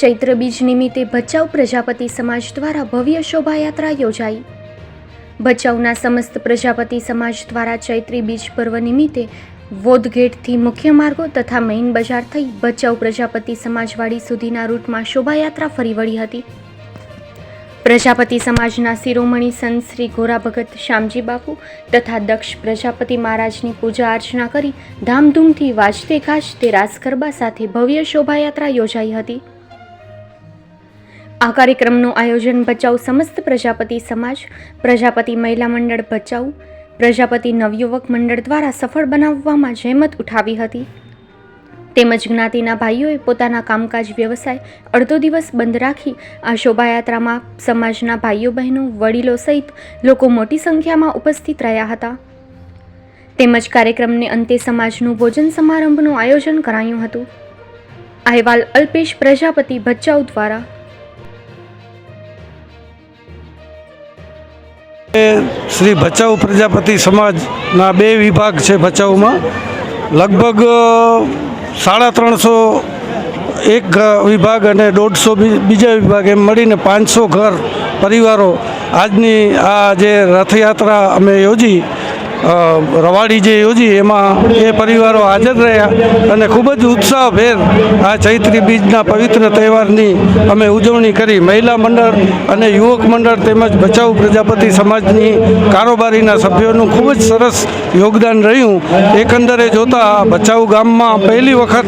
ચૈત્ર બીજ નિમિત્તે ભચાઉ પ્રજાપતિ સમાજ દ્વારા ભવ્ય શોભાયાત્રા યોજાઈ. ભચાઉના સમસ્ત પ્રજાપતિ સમાજ દ્વારા ચૈત્રી બીજ પર્વ નિમિત્તે વોદગેટથી મુખ્ય માર્ગો તથા મેઇન બજાર થઈ ભચાઉ પ્રજાપતિ સમાજવાડી સુધીના રૂટમાં શોભાયાત્રા ફરી વળી હતી. પ્રજાપતિ સમાજના શિરોમણી સંત શ્રી ગોરા ભગત શ્યામજી બાપુ તથા દક્ષ પ્રજાપતિ મહારાજની પૂજા અર્ચના કરી ધામધૂમથી વાજતે ગાજતે રાસ ગરબા સાથે ભવ્ય શોભાયાત્રા યોજાઈ હતી. આ કાર્યક્રમનું આયોજન ભચાઉ સમસ્ત પ્રજાપતિ સમાજ, પ્રજાપતિ મહિલા મંડળ ભચાઉ, પ્રજાપતિ નવયુવક મંડળ દ્વારા સફળ બનાવવામાં જહેમત ઉઠાવી હતી. તેમજ જ્ઞાતિના ભાઈઓએ પોતાના કામકાજ વ્યવસાય અડધો દિવસ બંધ રાખી આ શોભાયાત્રામાં સમાજના ભાઈઓ બહેનો, વડીલો સહિત લોકો મોટી સંખ્યામાં ઉપસ્થિત રહ્યા હતા. તેમજ કાર્યક્રમને અંતે સમાજનું ભોજન સમારંભનું આયોજન કરાયું હતું. અહેવાલ અલ્પેશ પ્રજાપતિ ભચાઉ દ્વારા શ્રી ભચાઉ પ્રજાપતિ સમાજના બે વિભાગ છે ભચાઉમાં. લગભગ સાડા ત્રણસો એક વિભાગ અને દોઢસો બીજા વિભાગ એમ મળીને પાંચસો ઘર પરિવારો આજની આ જે રથયાત્રા અમે યોજી રવાડી જે યોજી, એમાં એ પરિવારો હાજર રહ્યા અને ખૂબ જ ઉત્સાહભેર આ ચૈત્રી બીજના પવિત્ર તહેવારની અમે ઉજવણી કરી. મહિલા મંડળ અને યુવક મંડળ તેમજ બચાવ પ્રજાપતિ સમાજની કારોબારીના સભ્યોનું ખૂબ જ સરસ યોગદાન રહ્યું. એકંદરે જોતા ભચાઉ ગામમાં પહેલી વખત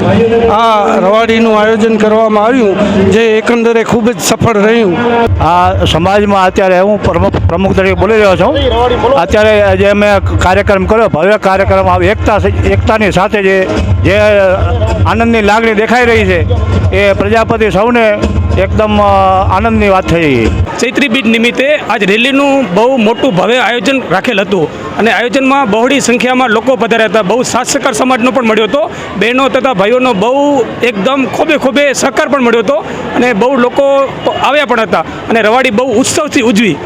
આ રવાડીનું આયોજન કરવામાં આવ્યું, જે એકંદરે ખૂબ જ સફળ રહ્યું. આ સમાજમાં અત્યારે હું પ્રમુખ તરીકે બોલી રહ્યો છું. અત્યારે જે અમે કાર્યક્રમ કર્યો. ભવ્ય કાર્યક્રમ આ એકતા એકતાની સાથે જે જે આનંદની લાગણી દેખાઈ રહી છે, એ પ્રજાપતિ સૌને એકદમ આનંદની વાત થઈ ચૈત્રી બીજ નિમિત્તે આજ રેલીનું બહુ મોટું ભવ્ય આયોજન રાખેલ હતું. અને આયોજનમાં બહોળી સંખ્યામાં લોકો પધાર્યા હતા. બહુ સાસકાર સમાજનો પણ મળ્યો હતો. બહેનો તથા ભાઈઓનો બહુ એકદમ ખોબે ખોબે સહકાર પણ મળ્યો હતો. અને બહુ લોકો આવ્યા પણ હતા. અને રવાડી બહુ ઉત્સવથી ઉજવી.